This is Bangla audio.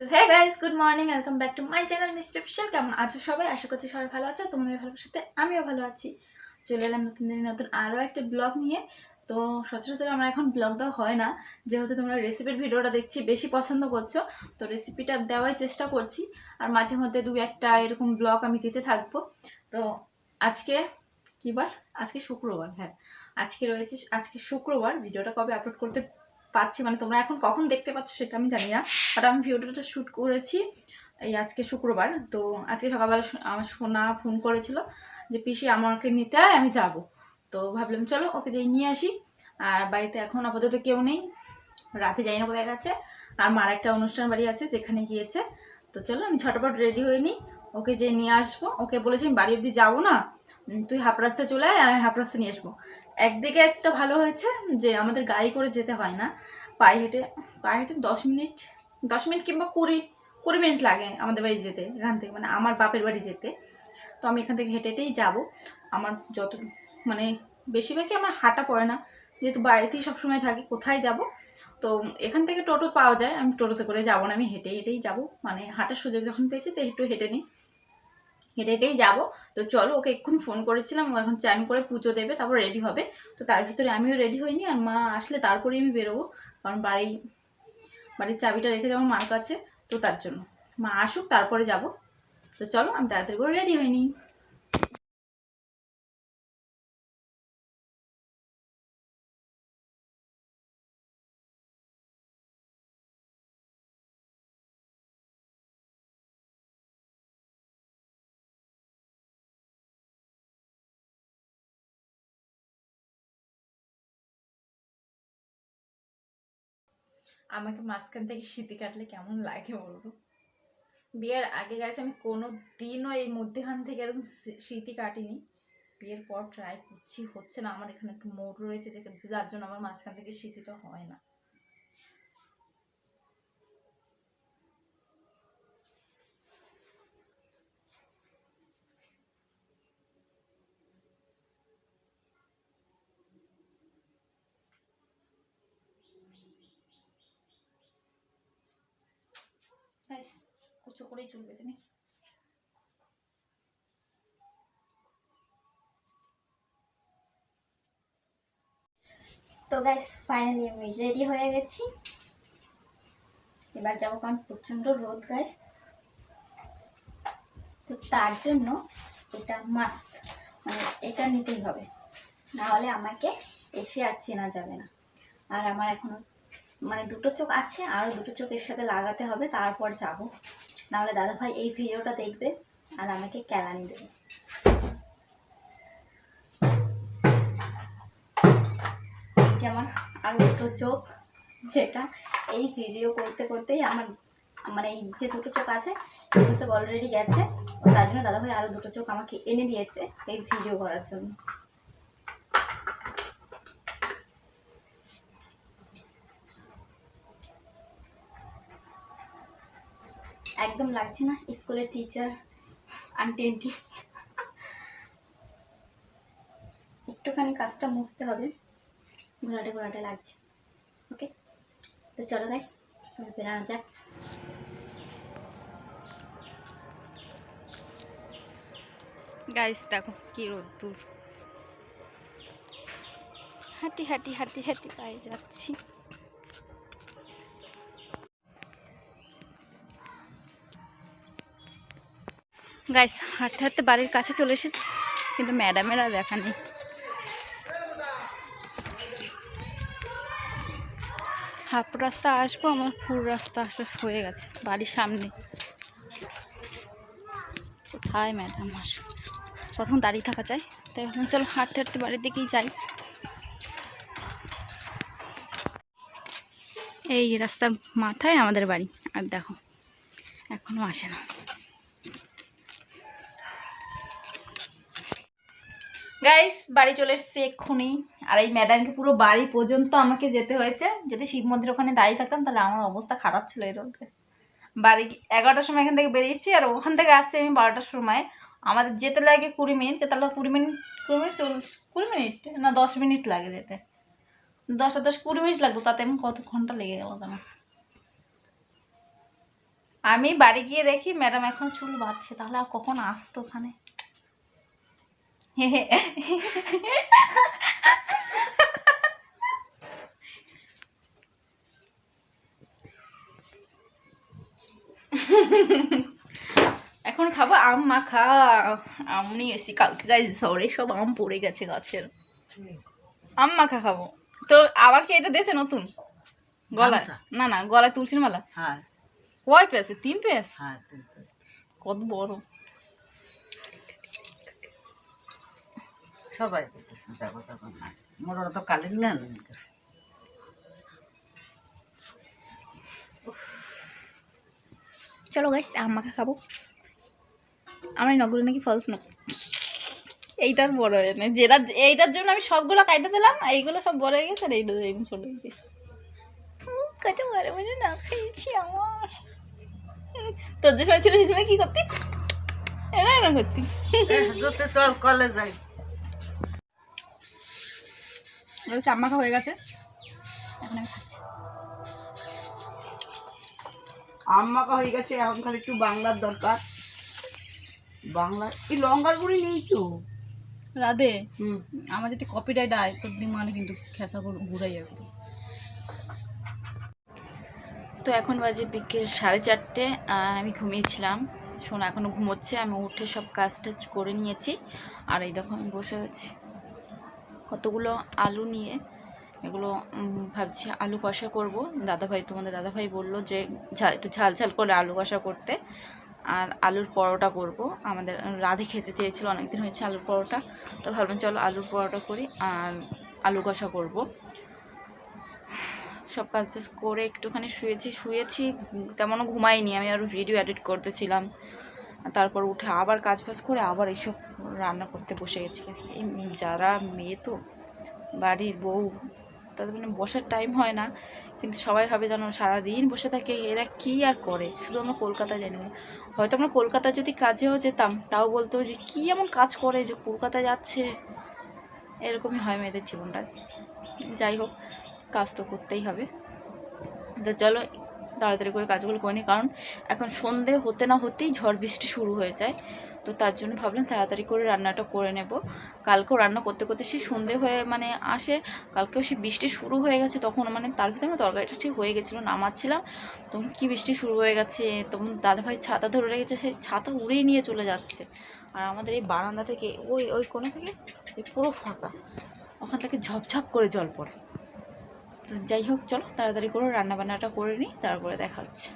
Hey guys good morning welcome back to my channel mister ফিশাল কেমন আছো সবাই? আশা করছি সবাই ভালো আছো তোমাদের ভালোর সাথে আমিও ভালো আছি। চলে এলাম নতুন দিন নতুন আরও একটা ব্লগ নিয়ে। তো সচরাচর আমরা এখন ব্লগ দেওয়া হয় না। যেহেতু তোমরা রেসিপির ভিডিওটা দেখছি, বেশি পছন্দ করছ, তো রেসিপিটা দেওয়ার চেষ্টা করছি। আর মাঝে মধ্যে দু একটা এরকম ব্লগ আমি দিতে থাকব। তো আজকে কী বার? আজকে শুক্রবার হ্যাঁ। আজকে রয়েছে, আজকে শুক্রবার, ভিডিওটা কবে আপলোড করতে পাচ্ছি মানে তোমরা এখন কখন দেখতে পাচ্ছ সেটা আমি জানি না বাট আমি ভিডিওটা শ্যুট করেছি এই আজকে শুক্রবার, তো আজকে সকালবেলা আমার সোনা ফোন করেছিল যে, পিসি আমাকে নিতে আয়, আমি যাব। তো ভাবলাম, চলো, ওকে যেই নিয়ে আসি। আর বাড়িতে এখন আপাতত কেউ নেই, রাতে যাই না কোথায় গেছে। আর মার একটা অনুষ্ঠান বাড়ি আছে যেখানে গিয়েছে। তো চলো, আমি ঝটপট রেডি হয়ে নিই, ওকে যে নিয়ে আসব। ওকে বলেছি, আমি বাড়ি অবধি যাব না তুই হাফ রাস্তায় চলে আয়, আর আমি হাফ রাস্তা নিয়ে আসব। একদিকে একটা ভালো হয়েছে যে আমাদের গাড়ি করে যেতে হয় না, পায়ে হেঁটে পায়ে হেঁটে দশ মিনিট দশ মিনিট কিংবা কুড়ি কুড়ি মিনিট লাগে আমাদের বাড়ি যেতে এখান থেকে মানে আমার বাপের বাড়ি যেতে। তো আমি এখান থেকে হেঁটে হেঁটেই যাব। আমার যত মানে বেশিরভাগই আমার হাঁটা পড়ে না, যেহেতু বাড়িতেই সবসময় থাকি, কোথায় যাব? তো এখান থেকে টোটো পাওয়া যায়, আমি টোটোতে করে যাব না, আমি হেঁটে হেঁটেই যাব। মানে হাঁটার সুযোগ যখন পেয়েছি, তো একটু হেঁটে নিই। হেঁটে হেঁটেই যাব। তো চলো, ওকে এক্ষুনি ফোন করেছিলাম, ও এখন চান করে পুজো দেবে, তারপর রেডি হবে। তো তার ভিতরে আমিও রেডি হইনি, আর মা আসলে তারপরেই আমি বেরোবো, কারণ বাড়ি, বাড়ির চাবিটা রেখে যাব মার কাছে, তো তার জন্য। মা আসুক, তারপরে যাব। তো চলো, আমি তাড়াতাড়ি করে রেডি হইনি। আমাকে মাঝখান থেকে শীতে কাটলে কেমন লাগে বলব বিয়ের আগে গেছে আমি কোনো দিনও এই মধ্যেখান থেকে এরকম স্মৃতি কাটিনি। বিয়ের পর ট্রাই করছি, হচ্ছে না, আমার এখানে একটু মোড় রয়েছে যে, যার জন্য আমার মাঝখান থেকে স্মৃতিটা হয় না। করেই চলবে তুমি তো গাইস ফাইনালি আমি রেডি হয়ে গেছি। এবার যাব কারণ প্রচণ্ড রোদ গাইস তো তার জন্য এটা মাস্ক মানে এটা নিতেই হবে। না হলে আমাকে এসে আর চেনা যাবে না। আর আমার এখনও মানে দুটো চোখ আছে, আরও দুটো চোখ এর সাথে লাগাতে হবে, তারপর যাব। নাহলে দাদাভাই এই ভিডিওটা দেখবে আর আমাকে কেলানি দেবে। যেমন আরও দুটো চোখ, যেটা এই ভিডিও করতে করতেই আমার মানে এই যে দুটো চোখ আছে, দুটো চোখ অলরেডি গেছে, তার জন্য দাদাভাই আরও দুটো চোখ আমাকে এনে দিয়েছে এই ভিডিও করার জন্য। একদম লাগছে না, স্কুলের টিচার আন্টি আন্টি একটুখানি কাজটা মুছতে হবে, ঘোরাটে ঘোরাটে লাগছে ওকে তো চলো গাইস বেরানো যাক। গাইস দেখো কি রোদ্দুর। হাঁটি হাঁটি হাঁটি হাঁটি পায়ে যাচ্ছি। গাইস হাঁটতে হাঁটতে বাড়ির কাছে চলে এসেছি, কিন্তু ম্যাডামের দেখা নেই। হাফ রাস্তা আসব, আমার ফুল রাস্তা আসা হয়ে গেছে, বাড়ির সামনে। কোথায় ম্যাডাম আস? প্রথম দাঁড়িয়ে থাকা চাই, তাই এখন চলো হাঁটতে হাঁটতে বাড়ির দিকেই যাই। এই রাস্তার মাথায় আমাদের বাড়ি, আর দেখো, এখনও আসে না। গাইস বাড়ি চলে এসেছি এক্ষুনি। আর এই ম্যাডামকে পুরো বাড়ি পর্যন্ত আমাকে যেতে হয়েছে। যদি শিব মন্দির ওখানে দাঁড়িয়ে থাকতাম, তাহলে আমার অবস্থা খারাপ ছিল এর মধ্যে। বাড়ি এগারোটার সময় এখান থেকে বেরিয়েছি, আর ওখান থেকে আসছি আমি বারোটার সময়। আমাদের যেতে লাগে কুড়ি মিনিট, তাহলে কুড়ি মিনিট কুড়ি মিনিট চল কুড়ি মিনিট? না, দশ মিনিট লাগে যেতে। দশ আর দশ কুড়ি মিনিট লাগতো, তাতে আমি কত ঘণ্টা লেগে গেল তোমার আমি বাড়ি গিয়ে দেখি ম্যাডাম এখন চুল বাঁধছে, তাহলে আর কখন আসতো ওখানে? এখন খাব আম মাখা। আম নিয়ে এসি কালকে গাছ ঝড়ে সব আম পড়ে গেছে গাছের। আম মাখা খাব। তো আবার কি এটা দিয়েছে নতুন? গলায়? না না গলায় তুলসীর মালা? হ্যাঁ। কয় পেয়েছে? তিন পেস হ্যাঁ। কত বড়। সবাই করতেছে দেখো তখন মোর তো কালিন না চলো গাইস আম মাখা খাব। আমার এই নগরে নাকি ফলস না এইটার বড় হয়ে নেই যেটা এইটার জন্য আমি সবগুলো কাইটে দিলাম এইগুলো সব বড় হয়ে গেছে আর এইটা এইরকম ছোট হয়ে গেছে। কত বড় বড় না খেয়েছি আমার। তোর যে সময় ছিল সেই সময় কি করতি? এরা এরকম করতি। সব কলেজ যাই বলছি আম মাখা হয়ে গেছে। এখন আমি খাচ্ছি। আম্মাকা হয়ে গেছে এখন খালি একটু বাংলার দরকার। বাংলা এই লঙ্কার গুঁড়ি নেই তো। রাধে হুম। আমার যদি কপিরাইট আয় তোর দিমানে কিন্তু খেসা ঘুরাই যাবে। তো এখন বাজে বিকেল সাড়ে চারটে আর আমি ঘুমিয়েছিলাম। শোনো এখনও ঘুমোচ্ছে আমি উঠে সব কাজ টাজ করে নিয়েছি। আর এই দেখো আমি বসে আছি। কতগুলো আলু নিয়ে এগুলো ভাবছি আলু কষা করব। দাদাভাই, তোমাদের দাদাভাই বলল যে ঝাল, একটু ঝাল ঝাল করে আলু কষা করতে। আর আলুর পরোটা করব। আমাদের, রাধে খেতে চেয়েছিল, অনেকদিন হয়েছে আলুর পরোটা। তো ভাবলাম চলো আলুর পরোটা করি আর আলু কষা করব। সব কাজ বাজ করে একটুখানি শুয়েছি শুয়েছি, তেমনও ঘুমাইনি। আমি আরও ভিডিও এডিট করতেছিলাম। তারপর উঠে আবার কাজ বাজ করে আবার এইসব রান্না করতে বসে গেছি। যারা মেয়ে তো, বাড়ির বউ, তাদের মানে বসার টাইম হয় না। কিন্তু সবাই ভাবে যেন সারাদিন বসে থাকে, এরা কি আর করে? শুধু আমরা কলকাতায় জানি না। হয়তো আমরা কলকাতা যদি কাজেও যেতাম, তাও বলতো যে, কি এমন কাজ করে যে কলকাতা যাচ্ছে? এরকমই হয় মেয়েদের জীবনটা। যাই হোক, কাজ তো করতেই হবে। তো চলো তাড়াতাড়ি করে কাজগুলো করে নিই কারণ এখন সন্ধে হতে না হতেই ঝড় বৃষ্টি শুরু হয়ে যায়। তো তার জন্য ভাবলাম তাড়াতাড়ি করে রান্নাটা করে নেব। কালকেও রান্না করতে করতে সে সন্ধে হয়ে মানে আসে, কালকেও সে বৃষ্টি শুরু হয়ে গেছে, তখন মানে তার ভিতরে আমার তরকারিটা ঠিক হয়ে গেছিল, নামাচ্ছিলাম। তখন কি বৃষ্টি শুরু হয়ে গেছে, তখন দাদাভাই ছাতা ধরে রেখেছে, সেই ছাতা উড়েই নিয়ে চলে যাচ্ছে। আর আমাদের এই বারান্দা থেকে, ওই ওই কোনো থেকে? পুরো ফাঁকা। ওখান থেকে ঝপঝপ করে জল পড়ে। তো যাই হোক চলো তাড়াতাড়ি করে রান্নাবান্নাটা করে নিই তারপরে দেখা হচ্ছে।